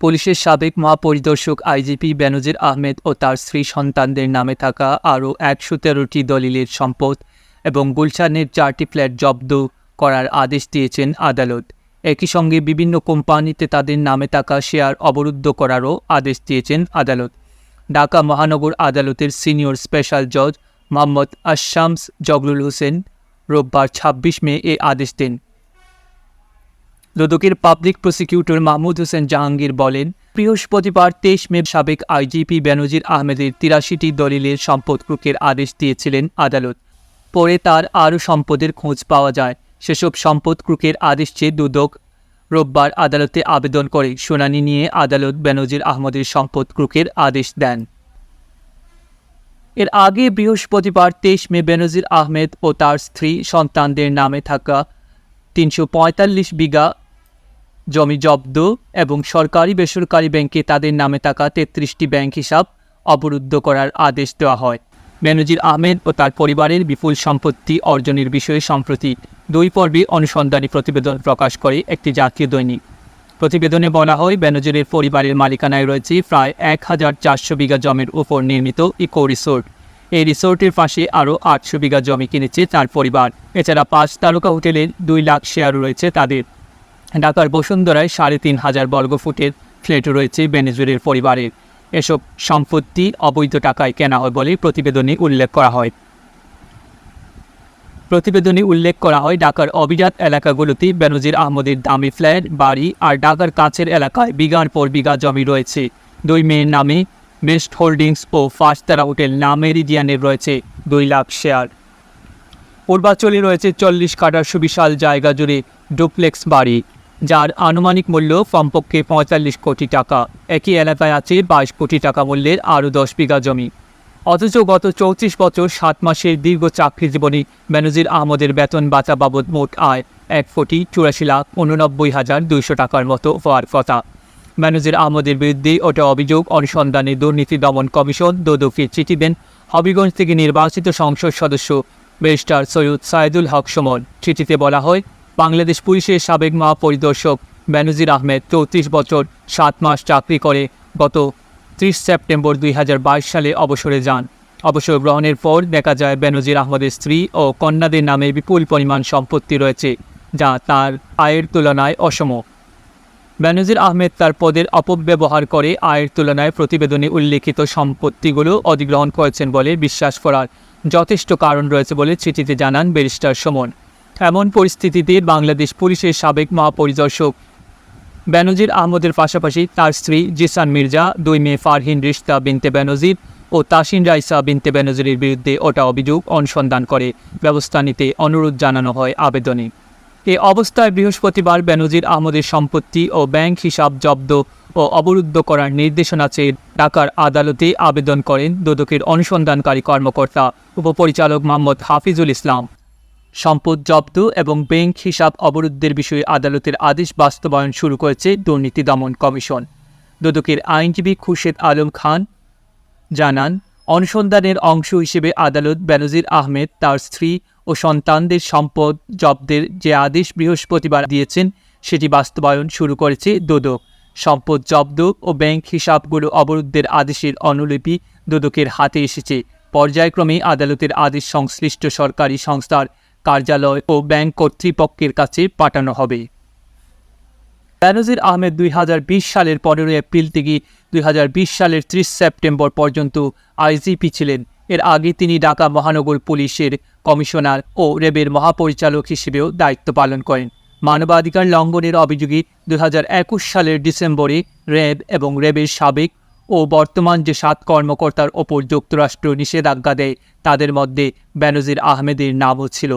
পুলিশের সাবেক মহাপরিদর্শক আইজিপি বেনজির আহমেদ ও তার স্ত্রী সন্তানদের নামে থাকা আরও একশো তেরোটি দলিলের সম্পদ এবং গুলশানের চারটি ফ্ল্যাট জব্দ করার আদেশ দিয়েছেন আদালত। একই সঙ্গে বিভিন্ন কোম্পানিতে তাদের নামে থাকা শেয়ার অবরুদ্ধ করারও আদেশ দিয়েছেন আদালত। ঢাকা মহানগর আদালতের সিনিয়র স্পেশাল জজ মোহাম্মদ আশামস জগলুল হোসেন রোববার ছাব্বিশ মে এ আদেশ দেন। দুদকের পাবলিক প্রসিকিউটর মাহমুদ হোসেন জাহাঙ্গীর বলেন, বৃহস্পতিবার তেইশ মে সাবেক আইজিপি বেনজির আহমেদের তিরাশিটি দলিলের সম্পদ ক্রুকের আদেশ দিয়েছিলেন আদালত। পরে তার আরও সম্পদের খোঁজ পাওয়া যায়। সেসব সম্পদ ক্রুকের আদেশ চেয়ে দুদক রোববার আদালতে আবেদন করে শুনানি নিয়ে আদালত বেনজির আহমদের সম্পদ ক্রুকের আদেশ দেন। এর আগে বৃহস্পতিবার তেইশ মে বেনজির আহমেদ ও তার স্ত্রী সন্তানদের নামে থাকা তিনশো পঁয়তাল্লিশ বিঘা জমি জব্দ এবং সরকারি বেসরকারি ব্যাংকে তাদের নামে থাকা তেত্রিশটি ব্যাংক হিসাব অবরুদ্ধ করার আদেশ দেওয়া হয়। বেনজির আহমেদ ও তার পরিবারের বিপুল সম্পত্তি অর্জনের বিষয়ে সম্প্রতি দুই পর্বে অনুসন্ধানী প্রতিবেদন প্রকাশ করে একটি জাতীয় দৈনিক। প্রতিবেদনে বলা হয় বেনজিরের পরিবারের মালিকানায় রয়েছে প্রায় এক হাজার চারশো বিঘা জমির উপর নির্মিত ইকো রিসোর্ট। এই রিসোর্টের পাশে আরও আটশো বিঘা জমি কিনেছে তার পরিবার। এছাড়া পাঁচ তারকা হোটেলের দুই লাখ শেয়ার রয়েছে তাদের। ঢাকার বসুন্ধরায় সাড়ে তিন হাজার বর্গফুটের ফ্ল্যাট রয়েছে বেনেজুরের পরিবারের এসব সম্পত্তি অবৈধ টাকায় কেনা হয় বলে প্রতিবেদনে উল্লেখ করা হয়। প্রতিবেদনে উল্লেখ করা হয়, ঢাকার অবিরাত এলাকাগুলোতে বেনজির আহমদের দামি ফ্ল্যাট, বাড়ি আর ঢাকার কাছের এলাকায় বিঘার পর বিঘা জমি রয়েছে। দুই মেয়ের নামে বেস্ট হোল্ডিংস ও ফাস্তারা হোটেল নামেরিডিয়ানের রয়েছে দুই লাখ শেয়ার। পূর্বাঞ্চলে রয়েছে চল্লিশ কাটার সুবিশাল জায়গা জুড়ে ডুপ্লেক্স বাড়ি। যার আনুমানিক মূল্য কমপক্ষে পঁয়তাল্লিশ কোটি টাকা। একই এলাকায় আছে বাইশ কোটি টাকা মূল্যের আরও দশ বিঘা জমি। অথচ গত চৌত্রিশ বছর সাত মাসের দীর্ঘ চাকরি জীবনে বেনজির আহমদের বেতন বাঁচা বাবদ মোট আয় এক কোটি চুরাশি লাখ উননব্বই হাজার দুইশো টাকার মতো হওয়ার কথা। ম্যানেজার আহমদের বিরুদ্ধে ওটা অভিযোগ অনুসন্ধানে দুর্নীতি দমন কমিশন দুদককে চিঠি দেন হবিগঞ্জ থেকে নির্বাচিত সংসদ সদস্য ব্যারিস্টার সৈয়দ সাইদুল হক সুমন। চিঠিতে বলা হয় বাংলাদেশ পুলিশের সাবেক মহাপরিদর্শক বেনজির আহমেদ চৌত্রিশ বছর, সাত মাস চাকরি করে গত ত্রিশ সেপ্টেম্বর দুই হাজার বাইশ সালে অবসরে যান। অবসর গ্রহণের পর দেখা যায় বেনজির আহমদের স্ত্রী ও কন্যাদের নামে বিপুল পরিমাণ সম্পত্তি রয়েছে, যা তার আয়ের তুলনায় অসম। বেনজির আহমেদ তার পদের অপব্যবহার করে আয়ের তুলনায় প্রতিবেদনে উল্লেখিত সম্পত্তিগুলো অধিগ্রহণ করেছেন বলে বিশ্বাস করার যথেষ্ট কারণ রয়েছে বলে চিঠিতে জানান ব্যারিস্টার সুমন। এমন পরিস্থিতিতে বাংলাদেশ পুলিশের সাবেক মহাপরিদর্শক। বেনজির আহমদের পাশাপাশি তার স্ত্রী জিসান মির্জা, দুই মেয়ে ফারহিন রিশতা বিনতে বেনজির ও তাসিন রাইসা বিনতে বেনজিরের বিরুদ্ধে ওটা অভিযোগ অনুসন্ধান করে। ব্যবস্থা নিতে অনুরোধ জানানো হয় আবেদনে। এ অবস্থায় বৃহস্পতিবার বেনজির আহমদের সম্পত্তি ও ব্যাংক হিসাব জব্দ ও অবরুদ্ধ করার নির্দেশনা চেয়ে ঢাকার আদালতে আবেদন করেন দুদকের অনুসন্ধানকারী কর্মকর্তা, উপপরিচালক মোহাম্মদ হাফিজুল ইসলাম। সম্পদ জব্দ এবং ব্যাংক হিসাব অবরুদ্ধের বিষয়ে আদালতের আদেশ বাস্তবায়ন শুরু করেছে দুর্নীতি দমন কমিশন। দুদকের আইনজীবী খুরশেদ আলম খান জানান, অনুসন্ধানের অংশ হিসেবে আদালত বেনজির আহমেদ, তার স্ত্রী ও সন্তানদের সম্পদ জব্দের যে আদেশ বৃহস্পতিবার দিয়েছেন, সেটি বাস্তবায়ন শুরু করেছে দুদক। সম্পদ জব্দ ও ব্যাংক হিসাবগুলো অবরুদ্ধের আদেশের অনুলিপি দুদকের হাতে এসেছে। পর্যায়ক্রমে আদালতের আদেশ সংশ্লিষ্ট সরকারি সংস্থার কার্যালয় ও ব্যাংক কর্তৃপক্ষের কাছে পাঠানো হবে। বেনজির আহমেদ দুই হাজার বিশ সালের পনেরো এপ্রিল থেকে দুই হাজার বিশ সালের ত্রিশ সেপ্টেম্বর পর্যন্ত আইজিপি ছিলেন। এর আগে তিনি ঢাকা মহানগর পুলিশের কমিশনার ও রেবের মহাপরিচালক হিসেবেও দায়িত্ব পালন করেন। মানবাধিকার লঙ্ঘনের অভিযোগে দুই হাজার একুশ সালের ডিসেম্বরে র্যাব এবং র্যাবের সাবেক ও বর্তমান যে সাত কর্মকর্তার ওপর যুক্তরাষ্ট্র নিষেধাজ্ঞা দেয়, তাদের মধ্যে বেনজির আহমেদের নামও ছিল।